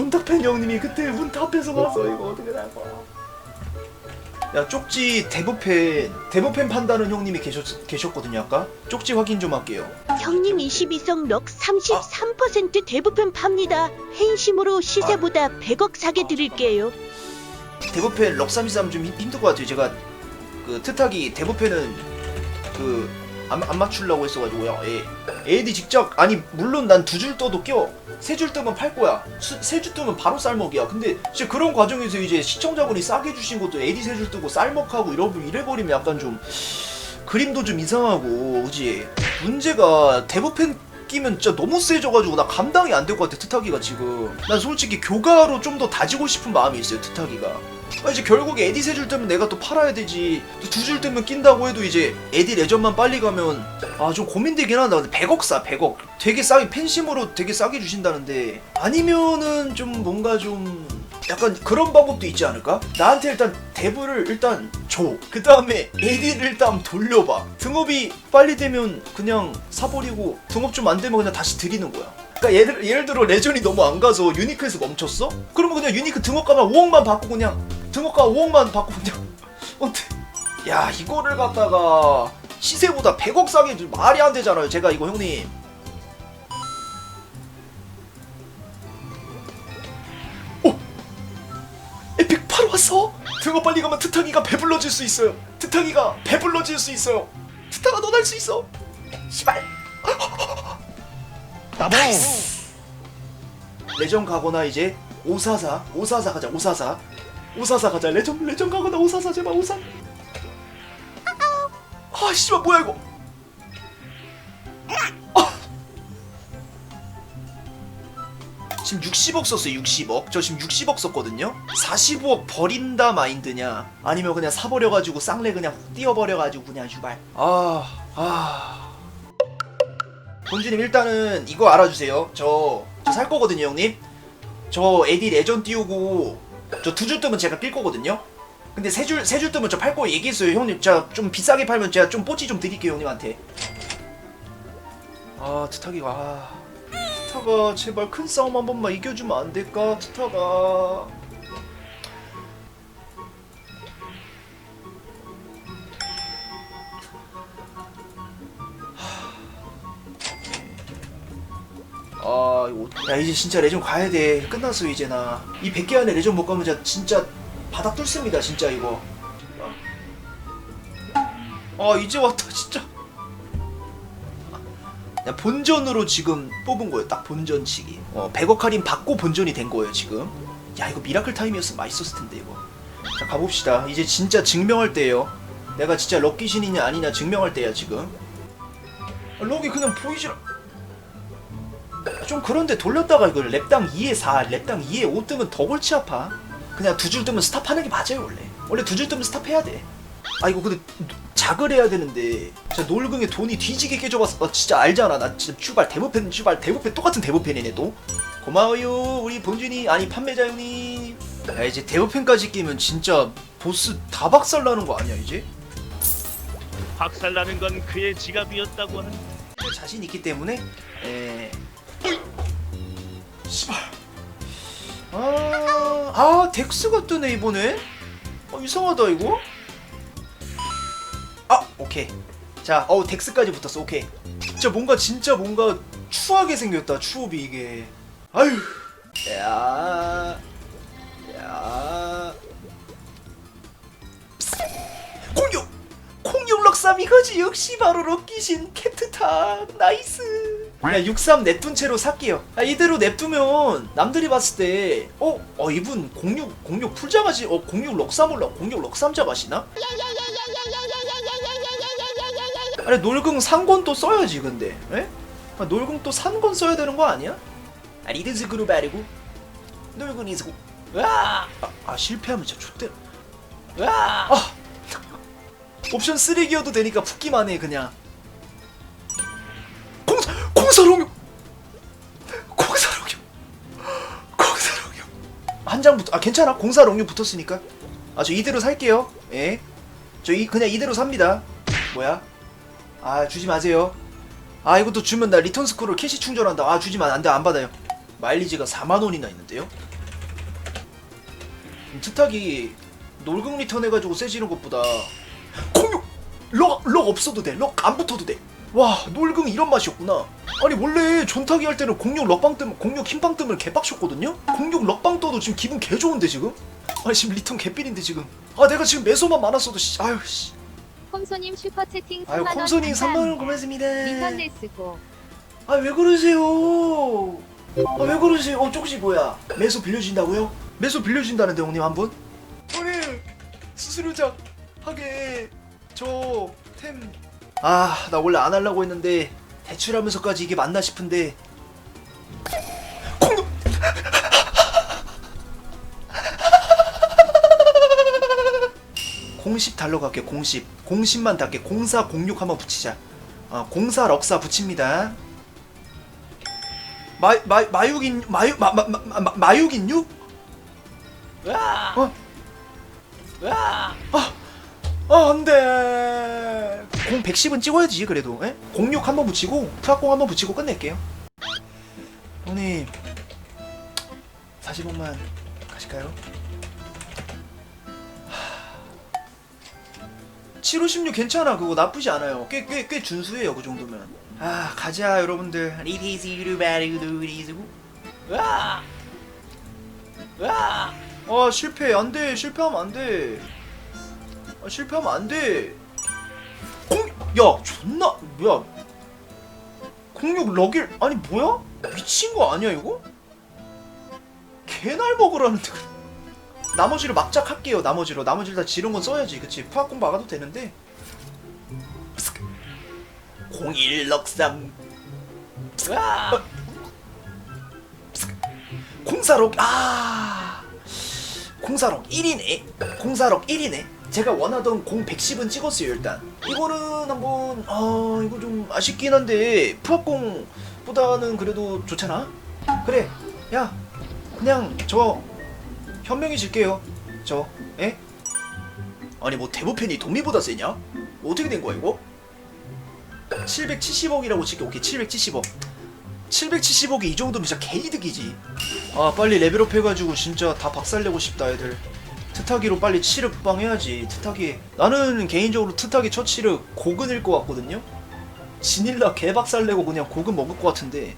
존탁팬 형님이 그때 문타 앞에서 가서 이거 어떻게 할 거야? 야 쪽지 대부팬 대부팬 판다는 형님이 계셨, 계셨거든요 아까? 쪽지 확인 좀 할게요. 형님 22성 럭 33% 대부분 팝니다. 팬심으로 시세보다 100억 사게 드릴게요. 대부팬 럭33 좀 힘- 힘들 것 같아요. 제가 그 트탁이 대부팬은 그 안 안 맞추려고 했어가지고요 예. AD 직접 아니 물론 난 두 줄 떠도 껴 세 줄 뜨면 팔 거야. 세 줄 뜨면 바로 쌀먹이야. 근데 진짜 그런 과정에서 이제 시청자분이 싸게 주신 것도 AD 세 줄 뜨고 쌀먹하고 이러, 이래버리면 약간 좀 그림도 좀 이상하고 그지? 문제가 대부팬 끼면 진짜 너무 세져가지고 나 감당이 안 될 것 같아 트타기가 지금. 난 솔직히 교가로 좀 더 다지고 싶은 마음이 있어요 트타기가 아, 이제 결국에 에디 세 줄 뜨면 내가 또 팔아야 되지 또 두 줄 뜨면 낀다고 해도 이제 에디 레전만 빨리 가면 아 좀 고민되긴 한다 근데 100억 싸 100억 되게 싸게 팬심으로 되게 싸게 주신다는데 아니면은 좀 뭔가 좀 약간 그런 방법도 있지 않을까? 나한테 일단 대부를 일단 줘. 그 다음에 AD를 일단 돌려봐. 등업이 빨리 되면 그냥 사버리고 등업 좀 안 되면 그냥 다시 드리는 거야. 그러니까 예를, 예를 들어 레전이 너무 안 가서 유니크에서 멈췄어? 그러면 그냥 유니크 등업가만 5억만 받고 그냥 등업가 5억만 받고 그냥 어때? 야 이거를 갖다가 시세보다 100억 싸게 좀 말이 안 되잖아요. 제가 이거 형님. 에픽 8 왔어? 등어 빨리 가면 트탕이가 배불러질 수 있어요. 트탕이가 배불러질 수 있어요. 트탕아 너날수 있어. 시발. 따봉 레전 가거나 이제 544 544 가자 544 544 가자. 레전 레전 가거나 544 제발 544아 씨발 뭐야 이거. 아. 지금 60억 썼어요 60억. 저 지금 60억 썼거든요. 45억 버린다 마인드냐. 아니면 그냥 사버려가지고 쌍래 그냥 띄워버려가지고 그냥 슈발. 아 아. 본주님 일단은 이거 알아주세요. 저 저 살 거거든요, 형님. 저 에디 레전 띄우고 저 두 줄 뜨면 제가 낄 거거든요. 근데 세 줄 세 줄 뜨면 저 팔 거 얘기했어요, 형님. 제가 좀 비싸게 팔면 제가 좀 뽀찌 좀 드릴게요, 형님한테. 아, 트타기가 아, 트타가 제발 큰 싸움 한 번만 이겨주면 안 될까, 트타가. 아 이거 야 이제 진짜 레전 가야 돼. 끝났어 이제 나 이 100개 안에 레전 못 가면 진짜, 진짜 바닥 뚫습니다 진짜 이거. 아 이제 왔다 진짜. 야, 본전으로 지금 뽑은 거예요 딱 본전치기. 어 100억 할인 받고 본전이 된 거예요 지금. 야 이거 미라클 타임이었으면 맛있었을 텐데 이거. 자 가봅시다. 이제 진짜 증명할 때예요. 내가 진짜 럭키신이냐 아니냐 증명할 때야 지금. 아, 럭이 그냥 보이질 않- 좀 그런데 돌렸다가 이걸 랩당 2에 4, 랩당 2에 5 뜨면 더 골치 아파. 그냥 두 줄 뜨면 스탑하는 게 맞아요 원래. 원래 두 줄 뜨면 스탑해야 돼. 아 이거 근데 작을 해야 되는데 진짜 놀궁에 돈이 뒤지게 깨져봤어. 나 진짜 알잖아. 나 진짜 슈발 대부팬 슈발 대부팬 똑같은 대부팬이네 또. 고마워요 우리 본준이 아니 판매자 형님. 야 이제 대부팬까지 끼면 진짜 보스 다 박살나는 거 아니야 이제? 박살나는 건 그의 지갑이었다고 하는 자신 있기 때문에 에 씨발 아, 아 덱스가 뜨네 이번에. 어 이상하다 이거. 아 오케이. 자 어우 덱스까지 붙었어. 오케이. 진짜 뭔가 진짜 뭔가 추하게 생겼다 추업이 이게. 아유 야 야. 공격! 공격 럭삼 이거지. 역시 바로 럭키신 캡트탑 나이스 야63 냅둔 채로 살게요 야 이대로 냅두면 남들이 봤을 때 어? 어 이분 06 06 풀자가시 어 06 럭삼 올라 06 럭삼자 가시나? 아니 놀궁 산 건 또 써야지 근데 에? 아, 놀궁 또 산 건 써야 되는 거 아니야? 아 리드즈 그룹 아니고 놀궁 이즈고 아, 아 실패하면 진짜 좆대 으아 아 옵션 쓰레기여도 되니까 붙기만 해 그냥 공사 공사롱용 공사롱용 공사롱용 한 장부터 아 괜찮아. 공사롱용 붙었으니까. 아 저 이대로 살게요. 예저 이 그냥 이대로 삽니다. 뭐야? 아 주지 마세요. 아 이것도 주면 나 리턴 스코어를 캐시 충전한다. 아 주지 마. 안돼 안 받아요. 마일리지가 4만 원이나 있는데요? 트탁이 놀궁 리턴 해가지고 세지는 것보다 공룡 럭, 럭 없어도 돼 럭 안 붙어도 돼 와 놀궁 이런 맛이었구나 아니 원래 존타기 할 때는 공룡 럭방 뜨면 공룡 킹빵 뜨면 개빡쳤거든요 공룡 럭방 떠도 지금 기분 개 좋은데 지금 아 지금 리턴 개삘인데 지금 아 내가 지금 매소만 많았어도 씨 아유 씨 콤소님 슈퍼채팅 아유 3만원 콤소님 3만원 감사합니다. 고맙습니다 리턴 레스고 아 왜 그러세요? 아 왜 그러세요? 어 조금씩 뭐야? 매소 빌려준다고요? 매소 빌려준다는데 형님 한 분? 형님 수수료작 하게 저 템. 아 나 원래 안 하려고 했는데 대출하면서까지 이게 맞나 싶은데. 공십 달러 갈게 공십. 공십만 달게. 공사 공육 한번 붙이자. 어, 공사 럭사 붙입니다. 마, 마, 마육인 마육 마, 마, 마, 마, 마육인유? 어? 아, 아 안돼 공 110은 찍어야지 그래도. 에? 공육 한번 붙이고 프락공 한번 붙이고 끝낼게요. 형님 40원만 가실까요? 7516 괜찮아. 그거 나쁘지 않아요. 꽤 꽤 꽤 준수해요 그 정도면. 아 가자 여러분들. 으아! 으아! 아 실패. 안돼. 실패하면 안돼. 아, 실패하면 안돼. 공 야 존나 뭐야? 공룡 러길 아니 뭐야? 미친 거 아니야 이거? 개날 먹으라는데. 나머지를 막작 할게요 나머지로. 나머지를 다 지른 건 써야지. 그치? 파악공 막아도 되는데. 0163 아! 공사록 아! 공사록 1이네. 공사록 1이네 제가 원하던 공 110은 찍었어요 일단. 이거는 한번 아 이거 좀 아쉽긴 한데 푸학공보다는 그래도 좋잖아? 그래 야 그냥 저 현명히 질게요. 저 에? 아니 뭐 대부팬이 도미보다 세냐? 어떻게 된 거야 이거? 770억이라고 칠게. 오케이 770억. 770억이 이 정도면 진짜 개이득이지. 아 빨리 레벨업 해가지고 진짜 다 박살내고 싶다 애들 트타기로 빨리 치륵 빵 해야지. 트타기. 나는 개인적으로 트타기 첫 치륵 고근일 것 같거든요? 진일라 개박살내고 그냥 고근 먹을 것 같은데